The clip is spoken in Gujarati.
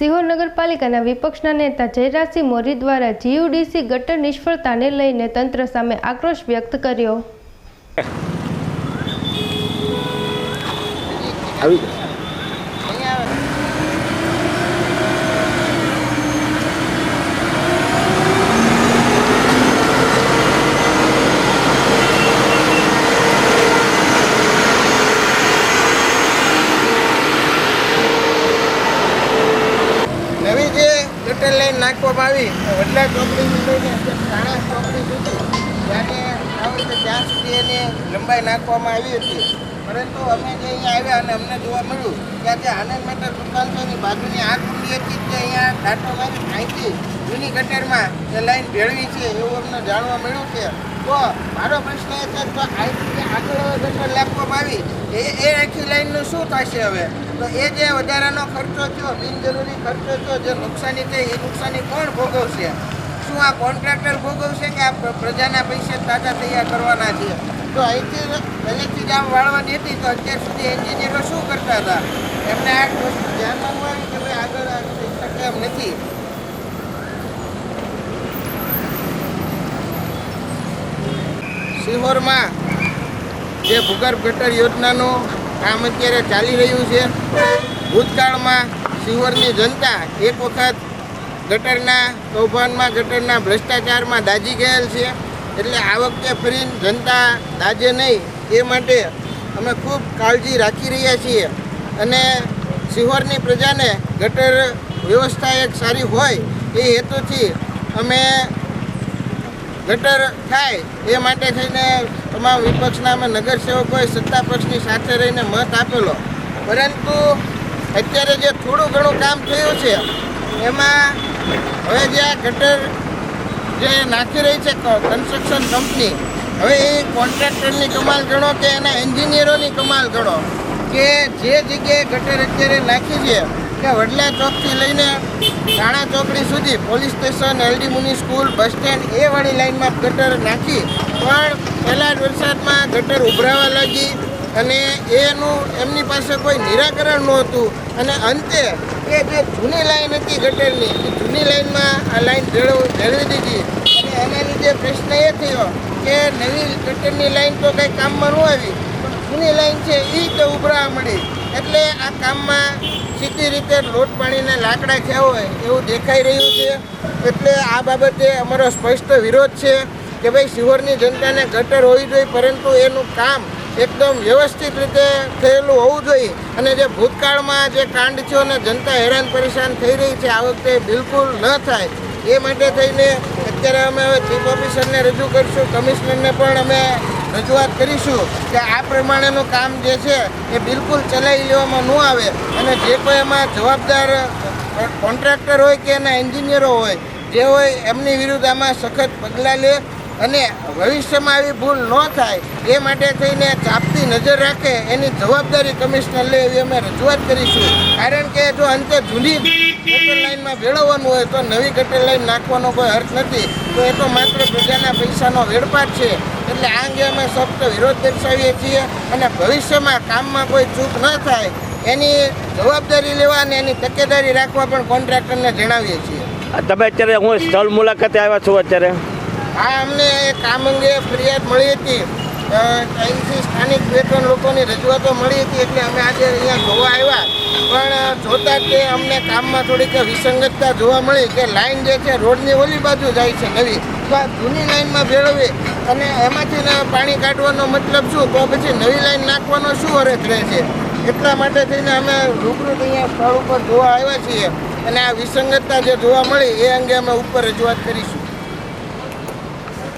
સિહોર નગરપાલિકાના વિપક્ષના નેતા જયરાજસિંહ મોરી દ્વારા જીયુડીસી ગટર નિષ્ફળતાને લઈને તંત્ર સામે આક્રોશ વ્યક્ત કર્યો. આવી નવી જે ગટર લાઈન નાખવામાં આવી. વડલા ચોકડીથી લઈને થાણા ચોકડી સુધી. ત્યારે આવે ત્યાં સુધી એની લંબાઈ નાખવામાં આવી હતી. પરંતુ અમે જે અહીંયા આવ્યા અને અમને જોવા મળ્યું કે આ જે આનંદ મેટર દુકાન છે બાજુની આ કુંડી હતી તે અહીંયા દાંટો મારી અહીંથી જૂની ગટરમાં એ લાઈન ભેળવી છે એવું અમને જાણવા મળ્યું છે. તો મારો પ્રશ્ન એ છે, તો આગળ ગટર લાખવામાં આવી, એ એ આખી લાઈનનું શું થશે હવે? તો એ જે વધારાનો ખર્ચો થયો, બિનજરૂરી ખર્ચો થયો, જે નુકસાની થઈ, એ નુકસાની કોણ ભોગવશે? શું આ કોન્ટ્રાક્ટર ભોગવશે કે આ પ્રજાના પૈસે તાજા તૈયાર કરવાના છે? તો અહીંથી પહેલેથી જ આમ વાળવાની હતી તો અત્યાર સુધી એન્જિનિયરો શું કરતા હતા? એમને આ વસ્તુ ધ્યાનમાં હોય કે ભાઈ આગળ આ શકે એમ નથી? સિહોરમાં જે ભૂગર્ભ ગટર યોજનાનું કામ અત્યારે ચાલી રહ્યું છે. ભૂતકાળમાં સિહોરની જનતા એક વખત ગટરના કૌભાંડમાં, ગટરના ભ્રષ્ટાચારમાં દાજી ગયેલ છે. એટલે આ વખતે ફરી જનતા દાજે નહીં. એ માટે અમે ખૂબ કાળજી રાખી રહ્યા છીએ. અને સિહોરની પ્રજાને ગટર વ્યવસ્થા એક સારી હોય એ હેતુથી અમે ગટર થાય એ માટે થઈને તમામ વિપક્ષના અમે નગરસેવકોએ સત્તા પક્ષની સાથે રહીને મત આપેલો. પરંતુ અત્યારે જે થોડું ઘણું કામ થયું છે, એમાં હવે જે આ ગટર જે નાખી રહી છે કન્સ્ટ્રક્શન કંપની હવે એ કોન્ટ્રાક્ટરની કમાલ ગણો કે એના એન્જિનિયરોની કમાલ ગણો? કે જે જગ્યાએ ગટર અત્યારે નાખી છે કે વડલા ચોકથી લઈને રાણા ચોકડી સુધી police station, LD Muni school, bus stand એ વાળી લાઈનમાં ગટર નાખી. પણ પહેલા વરસાદમાં ગટર ઉભરાવા લાગી અને એનું, એમની પાસે કોઈ નિરાકરણ નહોતું. અને અંતે એ જે જૂની લાઈન હતી ગટરની, એ જૂની લાઈનમાં આ લાઈન જળવી દીધી. અને એના લીધે પ્રશ્ન એ થયો કે નવી ગટરની લાઈન તો કંઈ કામમાં ન આવી, પણ જૂની લાઈન છે એ તો ઉભરાવા મળી. એટલે આ કામમાં સીધી રીતે લોટ પાણીના લાકડા થયા હોય એવું દેખાઈ રહ્યું છે. એટલે આ બાબતે અમારો સ્પષ્ટ વિરોધ છે કે ભાઈ શિહોરની જનતાને ગટર હોવી જોઈએ, પરંતુ એનું કામ એકદમ વ્યવસ્થિત રીતે થયેલું હોવું જોઈએ. અને જે ભૂતકાળમાં જે કાંડ થયો અને જનતા હેરાન પરેશાન થઈ રહી છે, આ વખતે બિલકુલ ન થાય. એ માટે થઈને અત્યારે અમે હવે ચીફ ઓફિસરને રજૂ કરીશું. કમિશનરને પણ અમે રજૂઆત કરીશું કે આ પ્રમાણેનું કામ જે છે એ બિલકુલ ચલાવી લેવામાં ન આવે અને જે કોઈ એમાં જવાબદાર કોન્ટ્રાક્ટર હોય કે એના એન્જિનિયરો હોય, જે હોય એમની વિરુદ્ધ આમાં સખત પગલાં લે અને ભવિષ્યમાં આવી ભૂલ ન થાય, એ માટે થઈને ચાપતી નજર રાખે, એની જવાબદારી કમિશનર લે એવી અમે રજૂઆત કરીશું. કારણ કે જો અંતે જૂની ગટર લાઈનમાં ભેળવવાનું હોય તો નવી ગટર લાઈન નાખવાનો કોઈ અર્થ નથી, તો એ તો માત્ર પ્રજાના પૈસાનો વેડપાટ છે. એટલે આ અંગે અમે સખ્ત વિરોધ દર્શાવીએ છીએ અને ભવિષ્યમાં કામમાં કોઈ ચૂક ન થાય એની જવાબદારી લેવા અને એની તકેદારી રાખવા પણ કોન્ટ્રાક્ટરને જણાવીએ છીએ. તમે અત્યારે હું સ્થળ મુલાકાતે આવ્યા છું અત્યારે? આ અમને કામ અંગે ફરિયાદ મળી હતી. અહીંથી સ્થાનિક બે ત્રણ લોકોની રજૂઆતો મળી હતી એટલે અમે આજે અહીંયા જોવા આવ્યા. પણ જોતા કે અમને કામમાં થોડીક વિસંગતતા જોવા મળી કે લાઈન જે છે રોડની ઓલી બાજુ જાય છે નવી. તો આ જૂની લાઈનમાં ભેળવી અને એમાંથી પાણી કાઢવાનો મતલબ શું? તો પછી નવી લાઈન નાખવાનો શું અરજ રહે છે? એટલા માટે થઈને અમે રૂબરૂ અહીંયા સ્થળ ઉપર જોવા આવ્યા છીએ. અને આ વિસંગતતા જે જોવા મળી, એ અંગે અમે ઉપર રજૂઆત કરીશું.